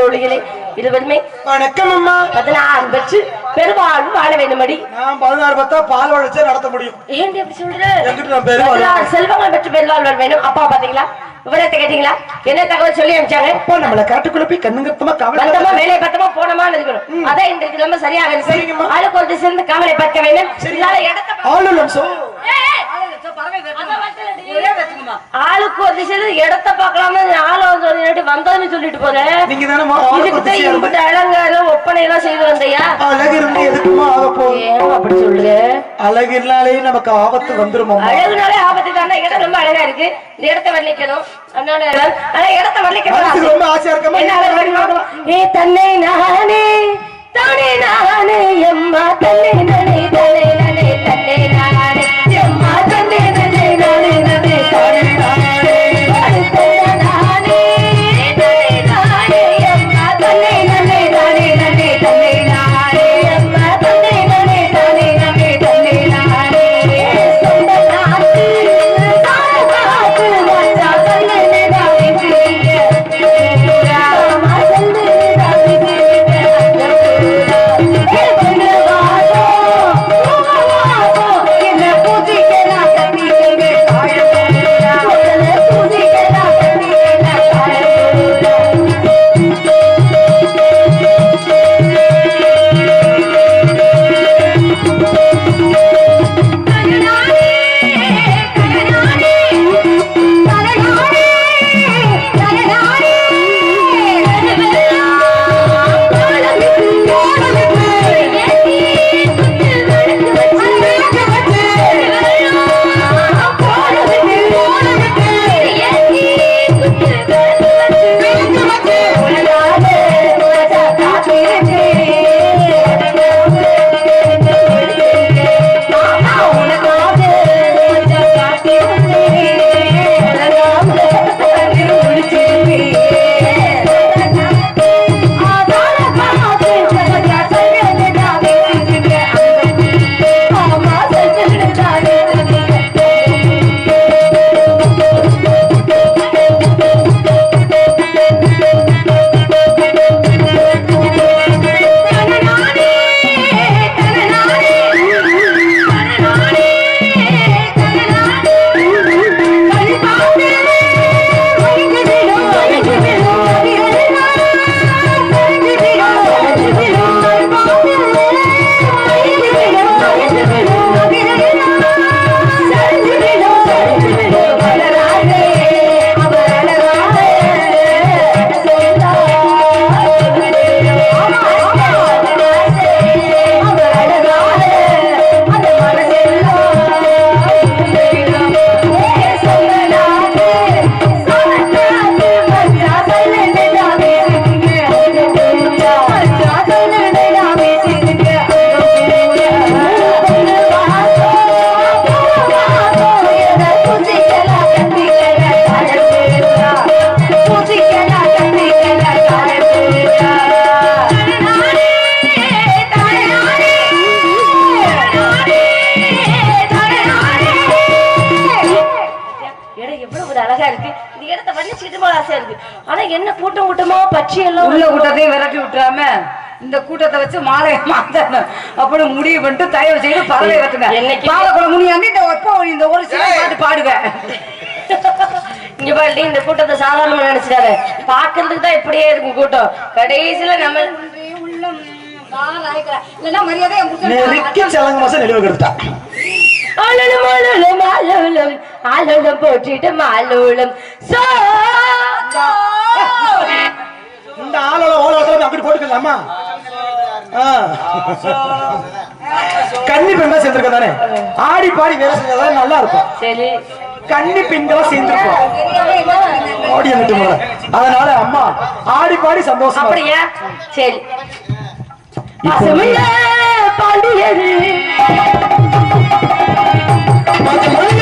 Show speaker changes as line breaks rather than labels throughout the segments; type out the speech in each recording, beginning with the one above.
தோழிகளே இருவருமே.
வணக்கம் அம்மா
பதினாறு பெற்று பெருவாழ்வு வாழ வேண்டுமடி.
நான் பதினாறு பத்தா பால் வளைச்சே நடத்த முடியும்.
ஏன் அப்படி சொல்ற?
என்கிட்ட நான் பெருவாழ்வு.
பதினாறு செல்வங்கள் பெற்று பெருவாழ்வு வேணும். அப்பா பாத்தீங்களா? விவரத்தை கேட்டீங்களா? என்ன தகவல் சொல்லி அனுப்பிச்சாங்க?
அப்பா நம்மள காட்டுக்குள்ள போய் கண்ணுங்கத்தமா கவலை
வேலையை பார்த்தமா போனமா இருக்கணும் அதான் இந்த கிழமை சரியாக இருக்கு. ஆளுக்கு ஒரு சேர்ந்து காவலை பார்க்க வேண்டும். இதனால இடத்த
சோ.
ஏய். ஆளுக்கு ஒரு சேர்ந்து இடத்த பார்க்கலாமா ஆளு சொல்லிட்டு வந்ததுன்னு சொல்லிட்டு போறேன்
நீங்க தானே
இதுக்கு தான் இம்புட்டு அலங்காரம் ஒப்பனை எல்லாம் செய்து வந்தையா?
அழகு இருந்து எதுக்குமா ஆக போகுது?
ஏன் அப்படி சொல்ற
அழகு இல்லாலே நமக்கு ஆபத்து வந்துரும்
அழகுனாலே ஆபத்து தானே. இடம் ரொம்ப அழகா இருக்கு. இந்த இடத்த வர்ணிக்கணும். அதனால ஆனா இடத்த வர்ணிக்கணும்
ரொம்ப ஆசையா இருக்கமா?
ஏ தன்னை நானே தானே நானே எம்மா தன்னை நானே தானே நானே தன்னை ஒரு அழகா இருக்கு. இந்த இடத்த வர்ணிச்சுக்கிட்டு போல ஆசையா இருக்கு. ஆனா என்ன கூட்டம் கூட்டமா பட்சி எல்லாம்
உள்ள கூட்டத்தையும் விரட்டி விட்டுறாம இந்த கூட்டத்தை வச்சு மாலையை மாத்தணும். அப்படி முடிவு பண்ணிட்டு தயவு செய்து பறவை
என்னைக்கு-
பாலக்குளம் முனியாண்டி இந்த ஒப்ப இந்த ஒரு சில பாட்டு பாடுவேன்.
இங்க பாருடி இந்த கூட்டத்தை சாதாரணமா நினைச்சிட்டாரு பாக்குறதுக்கு தான் இப்படியே இருக்கும் கூட்டம். கடைசியில நம்ம
இல்லைன்னா மரியாதை
சலங்க மாசம் நெளிவு கெடுத்தா
ஆலோலம் ஆலோலம் ஆலோலம் ஆலோலம் போற்றிட்டு மாலோலம். சோ
இந்த ஆளோட ஓலோட அப்படி போட்டுக்கலாமா. கன்னி பெண்கள் சேர்ந்திருக்க தானே? ஆடி பாடி வேலை செஞ்சாதான் நல்லா இருக்கும்.
சரி.
கன்னி பெண்களா சேர்ந்திருக்கோம் ஓடி வந்துட்டு. அதனால அம்மா ஆடி பாடி சந்தோஷம்
அப்படியா? சரி. பாண்டியது
মাঝে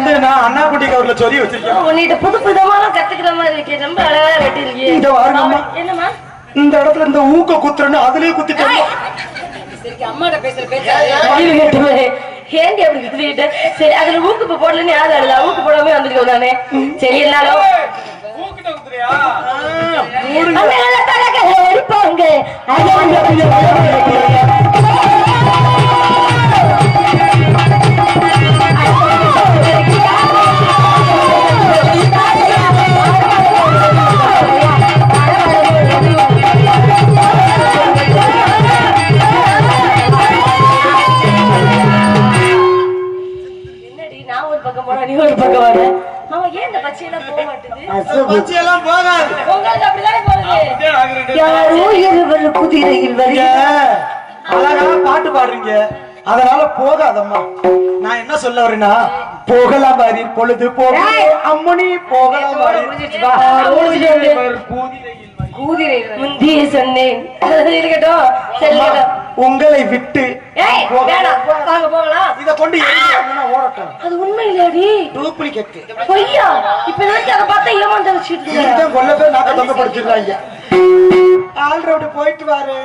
வந்து நான் அண்ணா குட்டி கவர்ல சொல்லி வச்சிருக்கேன்.
உன்னிட்ட புது புதமான கத்துக்கிற மாதிரி இருக்கே ரொம்ப அழகா வெட்டிருக்கியே
இங்க பாருங்கம்மா.
என்னம்மா?
இந்த இடத்துல இந்த ஊக்க குத்துறன்னு அதுலயே குத்திட்டேன்.
அம்மாட்ட பேசுற
கெட்டவனே. ஏண்டி அப்படி கத்திக்கிட்ட? சரி அதுல ஊக்குப்பு போடலன்னு யாரு அழுதா? ஊக்கு போடாம வந்துருக்கோம் நானே. சரி எல்லாரும் அடிப்பாங்க. பச்சையெல்லாம்
போகாது.
யாரோ இருவர் குதிரையில்
அழகா பாட்டு பாடுறீங்க. அதனால போகாதம்மா. நான் என்ன சொல்ல வரேன்னா போகலாம் பாரி பொழுது போக அம்மணி போகலாம் பாரி
முடிஞ்சிருச்சு வா. கூதிரை
முந்தியே சொன்னேன். இருக்கட்டும்.
உங்களை விட்டு இத கொண்டு ஓடட்டும்
அது உண்மை இல்லடி
டூப்ளிகேட்
பொய்யா? இப்ப நினைச்சு அதை பார்த்தா ஏமாந்த வச்சுட்டு இருக்க?
இதுதான் கொல்ல பேர் நாக்க தொங்க படிச்சிருக்காங்க போயிட்டு வாரு.